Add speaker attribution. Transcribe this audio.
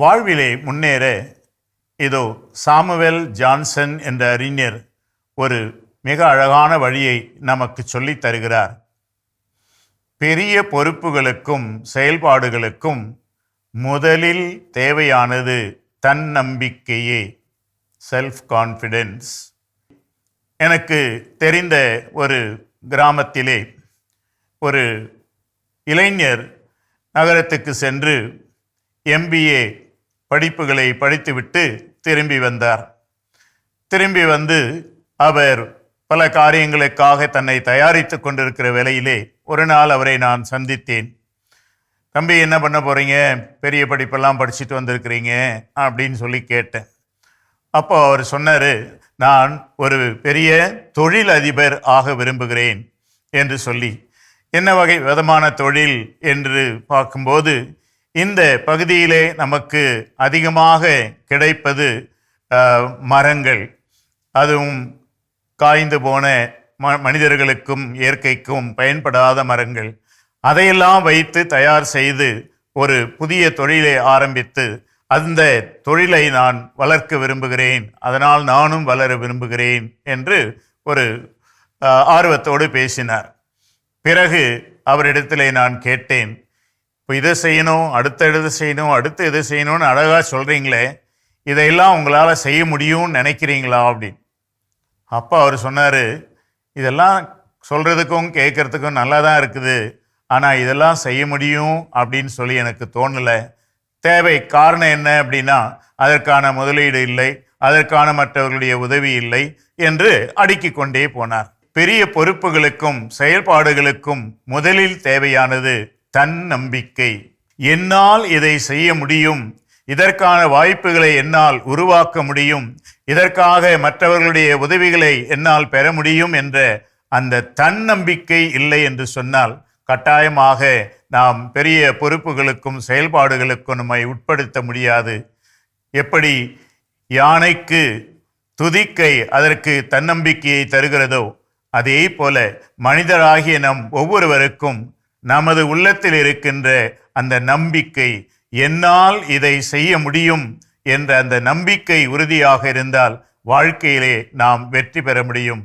Speaker 1: வாழ்விலே முன்னேற இதோ சாமுவேல் ஜான்சன் என்ற அறிஞர் ஒரு மிக அழகான வழியை நமக்கு சொல்லித் தருகிறார். பெரிய பொறுப்புகளுக்கும் செயல்பாடுகளுக்கும் முதலில் தேவையானது தன்னம்பிக்கையே செல்ஃப் கான்ஃபிடென்ஸ் எனக்கு தெரிந்த ஒரு கிராமத்திலே ஒரு இளைஞர் நகரத்துக்கு சென்று எம்பிஏ படிப்புகளை படித்துவிட்டு திரும்பி வந்தார். திரும்பி வந்து அவர் பல காரியங்களுக்காக தன்னை தயாரித்து கொண்டிருக்கிற வேலையிலே ஒரு நாள் அவரை நான் சந்தித்தேன். தம்பி என்ன பண்ண போகிறீங்க பெரிய படிப்பெல்லாம் படிச்சுட்டு வந்திருக்கிறீங்க அப்படின்னு சொல்லி கேட்டேன். அப்போ அவர் சொன்னார் நான் ஒரு பெரிய தொழில் அதிபர் ஆக விரும்புகிறேன் என்று சொல்லி. என்ன வகை விதமான தொழில்? என்று பார்க்கும்போது இந்த பகுதியிலே நமக்கு அதிகமாக கிடைப்பது மரங்கள். அதுவும் காய்ந்து போன ம மனிதர்களுக்கும் இயற்கைக்கும் பயன்படாத மரங்கள். அதையெல்லாம் வைத்து தயார் செய்து ஒரு புதிய தொழிலை ஆரம்பித்து அந்த தொழிலை நான் வளர்க்க விரும்புகிறேன். அதனால் நானும் வளர விரும்புகிறேன் என்று ஒரு ஆர்வத்தோடு பேசினார். பிறகு அவரிடத்திலே நான் கேட்டேன் இப்போ இதை செய்யணும் அடுத்த இதை செய்யணும் அடுத்து இதை செய்யணும்னு அழகாக சொல்கிறீங்களே இதையெல்லாம் உங்களால் செய்ய முடியும்னு நினைக்கிறீங்களா அப்படின்னு. அப்போ அவர் சொன்னார் இதெல்லாம் சொல்கிறதுக்கும் கேட்குறதுக்கும் நல்லா தான் இருக்குது. ஆனால் இதெல்லாம் செய்ய முடியும் அப்படின்னு சொல்லி எனக்கு தோணலை. தேவை காரணம் என்ன அப்படின்னா அதற்கான முதலீடு இல்லை அதற்கான மற்றவர்களுடைய உதவி இல்லை என்று அடுக்கிக் கொண்டே போனார். பெரிய பொறுப்புகளுக்கும் செயல்பாடுகளுக்கும் முதலில் தேவையானது தன்னம்பிக்கை. என்னால் இதை செய்ய முடியும். இதற்கான வாய்ப்புகளை என்னால் உருவாக்க முடியும். இதற்காக மற்றவர்களுடைய உதவிகளை என்னால் பெற முடியும் என்ற அந்த தன்னம்பிக்கை இல்லை என்று சொன்னால் கட்டாயமாக நாம் பெரிய பொறுப்புகளுக்கும் செயல்பாடுகளுக்கும் நம்மை உட்படுத்த முடியாது. எப்படி யானைக்கு துதிக்கை அதற்கு தன்னம்பிக்கையை தருகிறதோ அதே போல மனிதராகிய நம் ஒவ்வொருவருக்கும் நமது உள்ளத்தில் இருக்கின்ற அந்த நம்பிக்கை என்னால் இதை செய்ய முடியும் என்ற அந்த நம்பிக்கை உறுதியாக இருந்தால் வாழ்க்கையிலே நாம் வெற்றி பெற முடியும்.